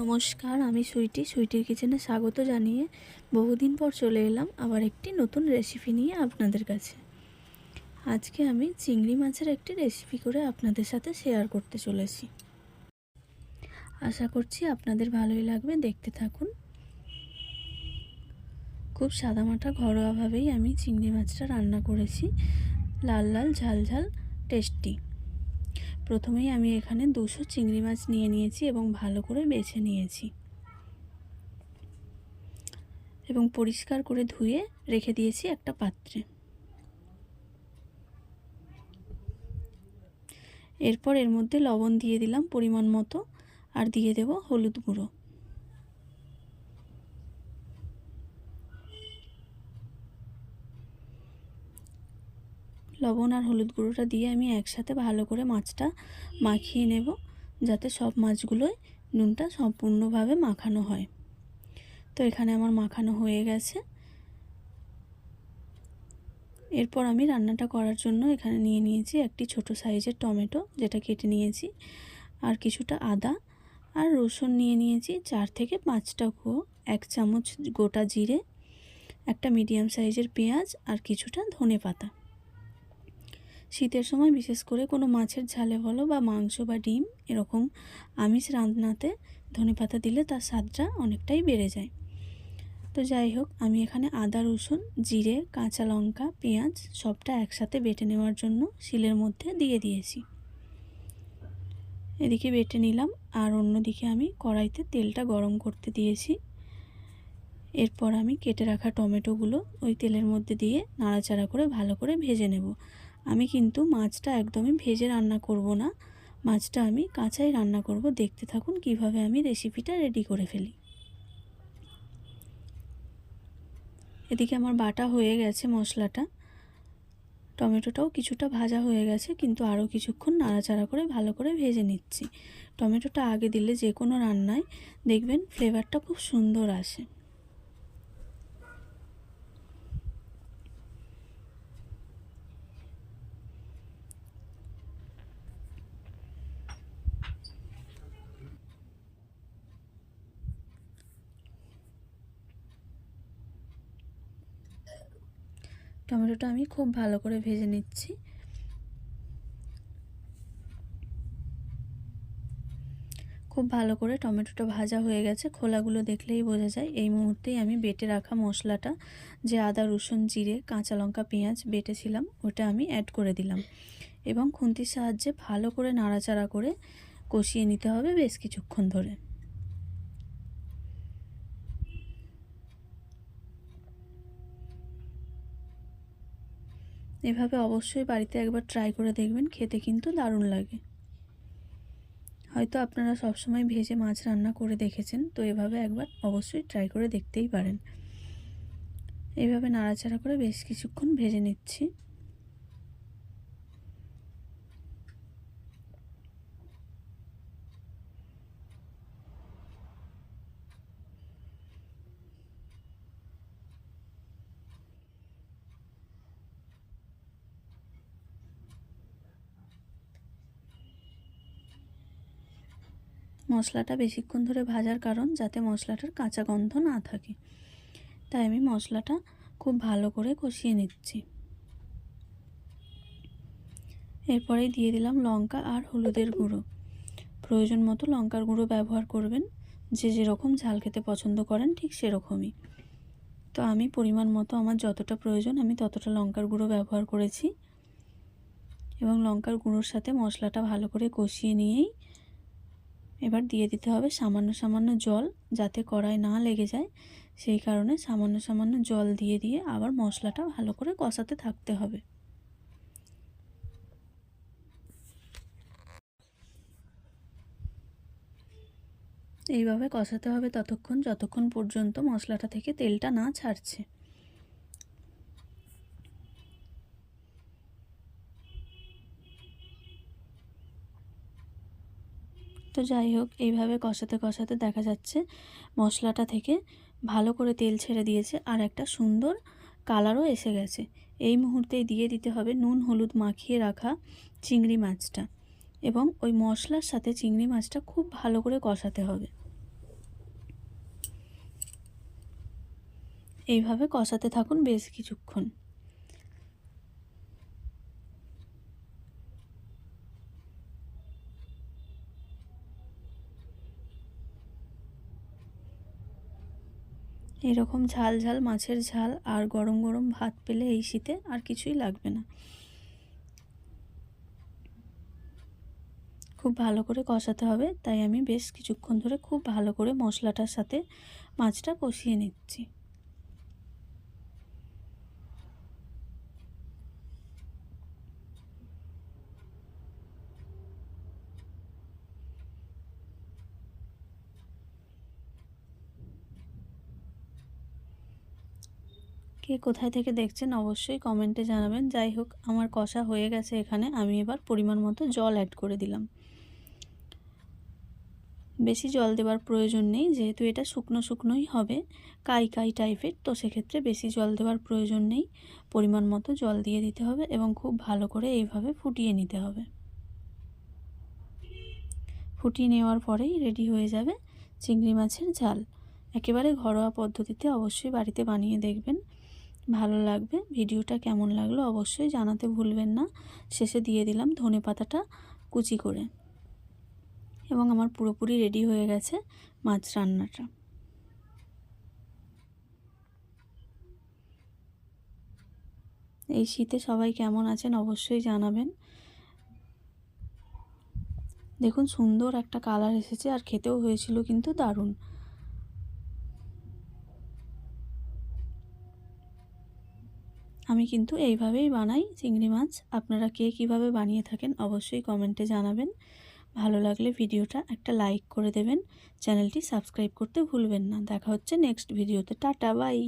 নমস্কার, আমি সুইটি। সুইটির কিচেনে স্বাগত জানিয়ে বহুদিন পর চলে এলাম আবার একটি নতুন রেসিপি নিয়ে আপনাদের কাছে। আজকে আমি চিংড়ি মাছের একটি রেসিপি করে আপনাদের সাথে শেয়ার করতে চলেছি। আশা করছি আপনাদের ভালোই লাগবে, দেখতে থাকুন। খুব সাদামাটা ঘরোয়াভাবেই আমি চিংড়ি মাছটা রান্না করেছি। লাল লাল, ঝাল ঝাল টেস্টি প্রথমেই আমি এখানে দুশো চিংড়ি মাছ নিয়ে নিয়েছি এবং ভালো করে বেছে নিয়েছি। এবং পরিষ্কার করে ধুয়ে রেখে দিয়েছি একটা পাত্রে। এরপর এর মধ্যে লবণ দিয়ে দিলাম পরিমাণ মতো, আর দিয়ে দেব হলুদ গুঁড়ো। লবণ আর হলুদ গুঁড়োটা দিয়ে আমি একসাথে ভালো করে মাছটা মাখিয়ে নেব, যাতে সব মাছগুলোই নুনটা সম্পূর্ণভাবে মাখানো হয়। তো এখানে আমার মাখানো হয়ে গেছে। এরপর আমি রান্নাটা করার জন্য এখানে নিয়ে নিয়েছি একটি ছোট সাইজের টমেটো, যেটা কেটে নিয়েছি, আর কিছুটা আদা, আর রসুন নিয়ে নিয়েছি চার থেকে পাঁচটা গো এক চামচ গোটা জিরে, একটা মিডিয়াম সাইজের পেঁয়াজ, আর কিছুটা ধনে পাতা শীতের সময় বিশেষ করে কোনো মাছের ঝালে বলো বা মাংস বা ডিম এরকম আমিষ রান্নাতে ধনে পাতা দিলে তার স্বাদটা অনেকটাই বেড়ে যায়। তো যাই হোক, আমি এখানে আদা, রসুন, জিরে, কাঁচা লঙ্কা, পেঁয়াজ সবটা একসাথে বেটে নেওয়ার জন্য শিলের মধ্যে দিয়ে দিয়েছি। এদিকে বেটে নিলাম আর অন্যদিকে আমি কড়াইতে তেলটা গরম করতে দিয়েছি। এরপর আমি কেটে রাখা টমেটোগুলো ওই তেলের মধ্যে দিয়ে নাড়াচাড়া করে ভালো করে ভেজে নেব। আমি কিন্তু মাছটা একদমই ভেজে রান্না করব না। মাছটা আমি কাঁচাই রান্না করব। দেখতে থাকুন কীভাবে আমি রেসিপিটা রেডি করে ফেলি। এদিকে আমার বাটা হয়ে গেছে মশলাটা। টমেটোটাও কিছুটা ভাজা হয়ে গেছে, কিন্তু আরও কিছুক্ষণ নাড়াচাড়া করে ভালো করে ভেজে নিচ্ছি। টমেটোটা আগে দিলে যে কোনো রান্নায় দেখবেন ফ্লেভারটা খুব সুন্দর আসে। টমেটোটা আমি খুব ভালো করে ভেজে নিচ্ছি। খুব ভালো করে টমেটোটা ভাজা হয়ে গেছে। খোলাগুলো দেখলেই বোঝা যায়। এই মুহূর্তেই আমি বেটে রাখা মশলাটা, যে আদা, রসুন, জিরে, কাঁচা লঙ্কা, পেঁয়াজ বেটেছিলাম, ওটা আমি অ্যাড করে দিলাম। এবং খুন্তির সাহায্যে ভালো করে নাড়াচাড়া করে কষিয়ে নিতে হবে বেশ কিছুক্ষণ ধরে। এভাবে অবশ্যই বাড়িতে একবার ট্রাই করে দেখবেন, খেতে কিন্তু দারুণ লাগে। হয়তো আপনারা সবসময় ভেজে মাছ রান্না করে দেখেছেন, তো এভাবে একবার অবশ্যই ট্রাই করে দেখতেই পারেন। এভাবে নাড়াচাড়া করে বেশ কিছুক্ষণ ভেজে নিচ্ছি। মশলাটা বেশিক্ষণ ধরে ভাজার কারণ যাতে মশলাটার কাঁচা গন্ধ না থাকে। তাই আমি মশলাটা খুব ভালো করে কষিয়ে নিচ্ছি। এরপরেই দিয়ে দিলাম লঙ্কা আর হলুদের গুঁড়ো। প্রয়োজন মতো লঙ্কার গুঁড়ো ব্যবহার করবেন। যে যেরকম ঝাল খেতে পছন্দ করেন ঠিক সেরকমই। তো আমি পরিমাণ মতো আমার যতটা প্রয়োজন আমি ততটা লঙ্কার গুঁড়ো ব্যবহার করেছি। এবং লঙ্কার গুঁড়োর সাথে মশলাটা ভালো করে কষিয়ে নিয়েই এবার দিয়ে দিতে হবে সামান্য সামান্য জল যাতে কড়াই না লেগে যায়। সেই কারণে সামান্য সামান্য জল দিয়ে দিয়ে আবার মশলাটা ভালো করে কষাতে থাকতে হবে। এইভাবে কষাতে হবে ততক্ষণ, যতক্ষণ পর্যন্ত মশলাটা থেকে তেলটা না ছাড়ছে। তো যাই হোক, এইভাবে কষাতে কষাতে দেখা যাচ্ছে মশলাটা থেকে ভালো করে তেল ছেড়ে দিয়েছে আর একটা সুন্দর কালারও এসে গেছে। এই মুহূর্তেই দিয়ে দিতে হবে নুন, হলুদ মাখিয়ে রাখা চিংড়ি মাছটা এবং ওই মশলার সাথে চিংড়ি মাছটা খুব ভালো করে কষাতে হবে। এইভাবে কষাতে থাকুন বেশ কিছুক্ষণ। এরকম ঝাল ঝাল, মাছের ঝাল আর গরম গরম ভাত পেলে এই শীতে আর কিছুই লাগবে না। খুব ভালো করে কষাতে হবে, তাই আমি বেশ কিছুক্ষণ ধরে খুব ভালো করে মশলাটার সাথে মাছটা কষিয়ে নিচ্ছি। কে কোথায় থেকে দেখছেন অবশ্যই কমেন্টে জানাবেন। যাই হোক, আমার কষা হয়ে গেছে এখানে। আমি এবার পরিমাণ মতো জল অ্যাড করে দিলাম। বেশি জল দেওয়ার প্রয়োজন নেই, যেহেতু এটা শুকনো শুকনোই হবে, কাই কাই টাইপের তো সেক্ষেত্রে বেশি জল দেওয়ার প্রয়োজন নেই। পরিমাণ মতো জল দিয়ে দিতে হবে এবং খুব ভালো করে এইভাবে ফুটিয়ে নিতে হবে। ফুটিয়ে নেওয়ার পরেই রেডি হয়ে যাবে চিংড়ি মাছের ঝাল। একেবারে ঘরোয়া পদ্ধতিতে অবশ্যই বাড়িতে বানিয়ে দেখবেন। ভালো লাগবে। ভিডিওটা কেমন লাগল অবশ্যই জানাতে ভুলবেন না। শেষে দিয়ে দিলাম ধনে পাতাটা কুচি করে। এবং আমার পুরোপুরি রেডি হয়ে গেছে মাছ রান্নাটা। এই শীতে সবাই কেমন আছেন অবশ্যই জানাবেন। দেখুন সুন্দর একটা কালার এসেছে আর খেতেও হয়েছিল কিন্তু দারুণ। আমি কিন্তু এইভাবেই বানাই চিংড়ি মাছ। আপনারা কে কীভাবে বানিয়ে থাকেন অবশ্যই কমেন্টে জানাবেন। ভালো লাগলে ভিডিওটা একটা লাইক করে দেবেন। চ্যানেলটি সাবস্ক্রাইব করতে ভুলবেন না। দেখা হচ্ছে নেক্সট ভিডিওতে। Ta-ta, bye.